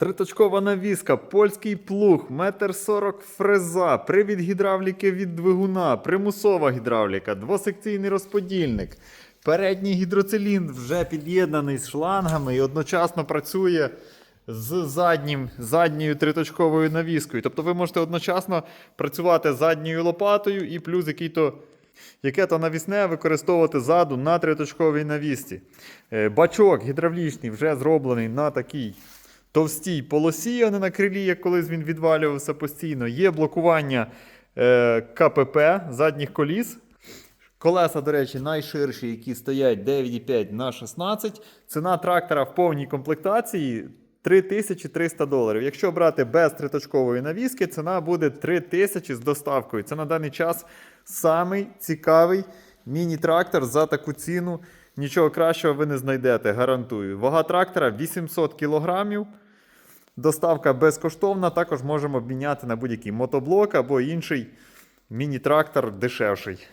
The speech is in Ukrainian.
Триточкова навіска, польський плуг, метр сорок фреза, привід гідравліки від двигуна, примусова гідравліка, двосекційний розподільник. Передній гідроциліндр вже під'єднаний з шлангами і одночасно працює з заднім, задньою триточковою навіскою. Тобто ви можете одночасно працювати задньою лопатою і плюс який-то яке то навісне використовувати ззаду на триточковій навісці. Е, Бачок гідравлічний вже зроблений на такій товстій полосі, а не на крилі, як колись він відвалювався постійно. Є блокування е, КПП задніх коліс. Колеса, до речі, найширші, які стоять 9,5 на 16. Ціна трактора в повній комплектації 3300 доларів. Якщо брати без триточкової навіски, ціна буде 3000 з доставкою. Це на даний час самий цікавий міні-трактор за таку ціну. Нічого кращого ви не знайдете, гарантую. Вага трактора 800 кілограмів. Доставка безкоштовна. Також можемо обміняти на будь-який мотоблок або інший міні-трактор дешевший.